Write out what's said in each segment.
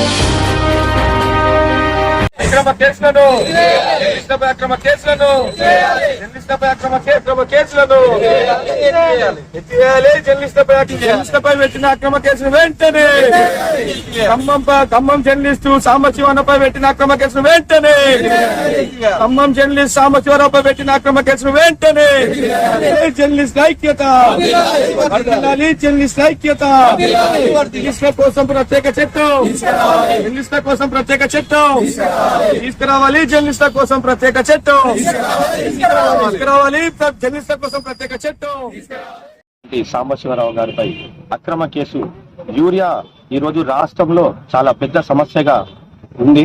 Thank you. అక్రమ కేసులను అక్రమ కేసులను జర్నలిస్టులపై అక్రమ కేసులను ఎత్తివేయాలి. జర్నలిస్టులపై జర్నలిస్టులపై పెట్టిన అక్రమ కేసులు వెంటనే ఖమ్మం ఖమ్మం జర్నలిస్టు సాంబశివన్నపై పెట్టిన అక్రమ కేసును వెంటనే ఖమ్మం జర్నలిస్ట్ సాంబశివరావుపై పెట్టిన అక్రమ కేసును వెంటనే జర్నలిస్ట్ ఐక్యత? జర్నలిస్ట్ ఐక్యత. జర్నలిస్టుల కోసం ప్రత్యేక చట్టం. జర్నలిస్టుల కోసం ప్రత్యేక చట్టం. తీసుకురావాలి. జర్నలిస్టుల కోసం ప్రత్యేక చట్టం. తీసుకురావాలి జర్నలిస్టుల కోసం ప్రత్యేక చట్టం. సాంబశివరావు గారిపై అక్రమ కేసు. యూరియా ఈ రోజు రాష్ట్రంలో చాలా పెద్ద సమస్యగా ఉంది.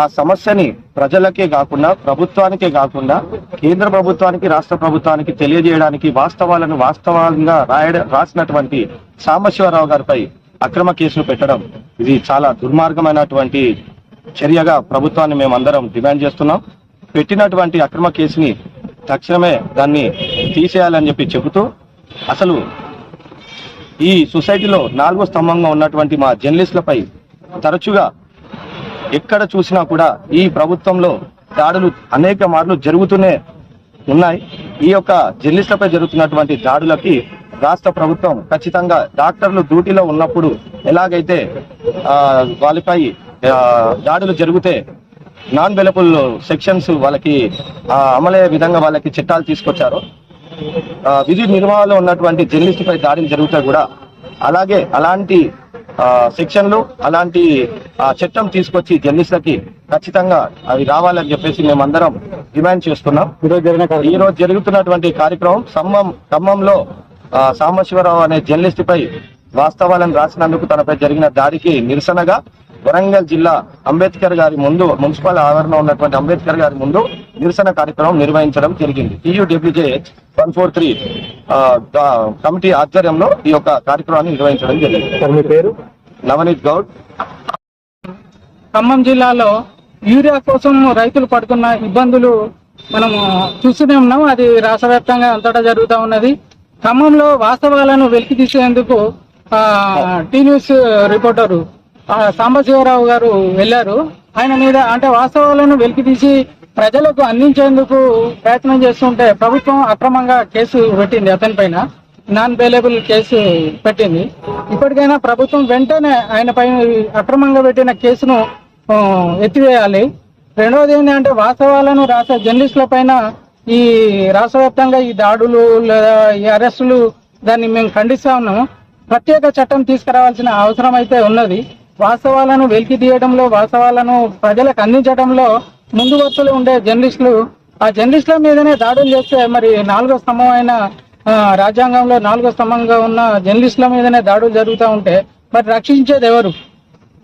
ఆ సమస్యని ప్రజలకే కాకుండా ప్రభుత్వానికే కాకుండా కేంద్ర ప్రభుత్వానికి రాష్ట్ర ప్రభుత్వానికి తెలియజేయడానికి వాస్తవాలను వాస్తవంగా రాయడ రాసినటువంటి సాంబశివరావు గారిపై అక్రమ కేసులు పెట్టడం ఇది చాలా దుర్మార్గమైనటువంటి చర్యగా ప్రభుత్వాన్ని మేమందరం డిమాండ్ చేస్తున్నాం. పెట్టినటువంటి అక్రమ కేసుని తక్షణమే దాన్ని తీసేయాలని చెప్పి చెబుతూ అసలు ఈ సొసైటీలో నాలుగో స్తంభంగా ఉన్నటువంటి మా జర్నలిస్టులపై తరచుగా ఎక్కడ చూసినా కూడా ఈ ప్రభుత్వంలో దాడులు అనేక మార్లు జరుగుతూనే ఉన్నాయి. ఈ యొక్క జర్నలిస్టులపై జరుగుతున్నటువంటి దాడులకి రాష్ట్ర ప్రభుత్వం ఖచ్చితంగా డాక్టర్లు డ్యూటీలో ఉన్నప్పుడు ఎలాగైతే వాళ్ళపై దాడులు జరిగితే నాన్ బెలబుల్ సెక్షన్స్ వాళ్ళకి అమలయ్యే విధంగా వాళ్ళకి చట్టాలు తీసుకొచ్చారో. విధి నిర్వహణలో ఉన్నటువంటి జర్నలిస్టుపై దాడులు జరుగుతాయి కూడా అలాగే అలాంటి ఆ, సెక్షన్లు అలాంటి చట్టం తీసుకొచ్చి జర్నలిస్టులకి ఖచ్చితంగా అవి రావాలని చెప్పేసి మేమందరం డిమాండ్ చేస్తున్నాం. ఈ రోజు జరుగుతున్నటువంటి కార్యక్రమం ఖమ్మం ఖమ్మంలో సాంబశివరావు అనే జర్నలిస్టుపై వాస్తవాలను రాసినందుకు తనపై జరిగిన దాడికి నిరసనగా వరంగల్ జిల్లా అంబేద్కర్ గారి ముందు మున్సిపల్ ఆవరణలో ఉన్నటువంటి అంబేద్కర్ గారి ముందు నిరసన కార్యక్రమం నిర్వహించడం జరిగింది. TUWJH one four three committee ఆధ్వర్యంలో ఈ యొక్క కార్యక్రమాన్ని నిర్వహించడం జరిగింది. మీ పేరు? నవనీత్ గౌడ్. ఖమ్మం జిల్లాలో యూరియా కోసం రైతులు పడుతున్న ఇబ్బందులు మనము చూస్తూనే ఉన్నాం. అది రాష్ట్ర వ్యాప్తంగా అంతటా జరుగుతూ ఉన్నది. ఖమ్మంలో వాస్తవాలను వెలికి తీసేందుకు ఆ, టీ న్యూస్ రిపోర్టరు సాంబశివరావు గారు వెళ్ళారు. ఆయన మీద అంటే వాస్తవాలను వెలికి తీసి ప్రజలకు అందించేందుకు ప్రయత్నం చేస్తుంటే ప్రభుత్వం అక్రమంగా కేసు పెట్టింది అతని పైన. నాన్ బెయిలబుల్ కేసు పెట్టింది. ఇప్పటికైనా ప్రభుత్వం వెంటనే ఆయన పైన అక్రమంగా పెట్టిన కేసును ఎత్తివేయాలి. రెండవది ఏంటంటే వాస్తవాలను రాసే జర్నలిస్టుల పైన ఈ రాష్ట్ర వ్యాప్తంగా ఈ దాడులు లేదా ఈ అరెస్టులు దాన్ని మేము ఖండిస్తా ఉన్నాము. ప్రత్యేక చట్టం తీసుకురావాల్సిన అవసరం అయితే ఉన్నది. వాస్తవాలను వెలికి తీయడంలో వాస్తవాలను ప్రజలకు అందించడంలో ముందు వరుసలో ఉండే జర్నలిస్టులు ఆ జర్నలిస్టుల మీదనే దాడులు చేస్తే మరి నాలుగో స్తంభం అయిన ఆ, రాజ్యాంగంలో నాలుగో స్తంభంగా ఉన్న జర్నలిస్టుల మీదనే దాడులు జరుగుతూ ఉంటే మరి రక్షించేది ఎవరు?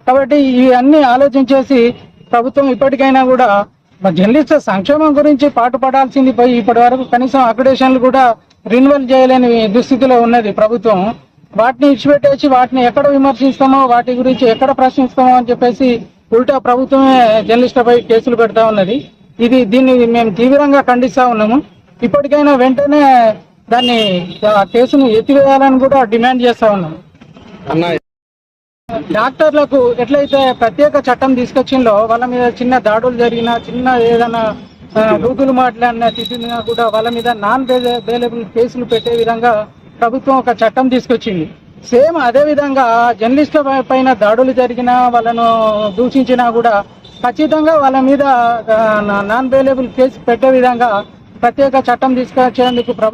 కాబట్టి ఇవన్నీ ఆలోచించేసి ప్రభుత్వం ఇప్పటికైనా కూడా మరి జర్నలిస్టుల సంక్షేమం గురించి పాటుపడాల్సింది పోయి ఇప్పటి వరకు కనీసం అక్రిడేషన్లు కూడా రిన్యువల్ చేయలేని దుస్థితిలో ఉన్నది ప్రభుత్వం. వాటిని ఇచ్చిపెట్టేసి వాటిని ఎక్కడ విమర్శిస్తామో వాటి గురించి ఎక్కడ ప్రశ్నిస్తామో అని చెప్పేసి ఉల్టా ప్రభుత్వమే జర్నలిస్టులపై కేసులు పెడతా ఉన్నది. ఇది దీన్ని మేము తీవ్రంగా ఖండిస్తా ఉన్నాము. ఇప్పటికైనా వెంటనే దాన్ని ఆ కేసును ఎత్తివేయాలని కూడా డిమాండ్ చేస్తా ఉన్నాము. డాక్టర్లకు ఎట్లయితే ప్రత్యేక చట్టం తీసుకొచ్చిందో వాళ్ళ మీద చిన్న దాడులు జరిగినా చిన్న ఏదైనా గూగుల్ మాట్లాడిన మాట్లాడినా తిట్టినా కూడా వాళ్ళ మీద నాన్ బెయిలబుల్ కేసులు పెట్టే విధంగా ప్రభుత్వం ఒక చట్టం తీసుకొచ్చింది సేమ్ అదే విధంగా జర్నలిస్టుల పైన దాడులు జరిగినా వాళ్ళను దూషించినా కూడా ఖచ్చితంగా వాళ్ళ మీద నాన్ బెయిలబుల్ కేసు పెట్టే విధంగా ప్రత్యేక చట్టం తీసుకొచ్చేందుకు ప్రభుత్వం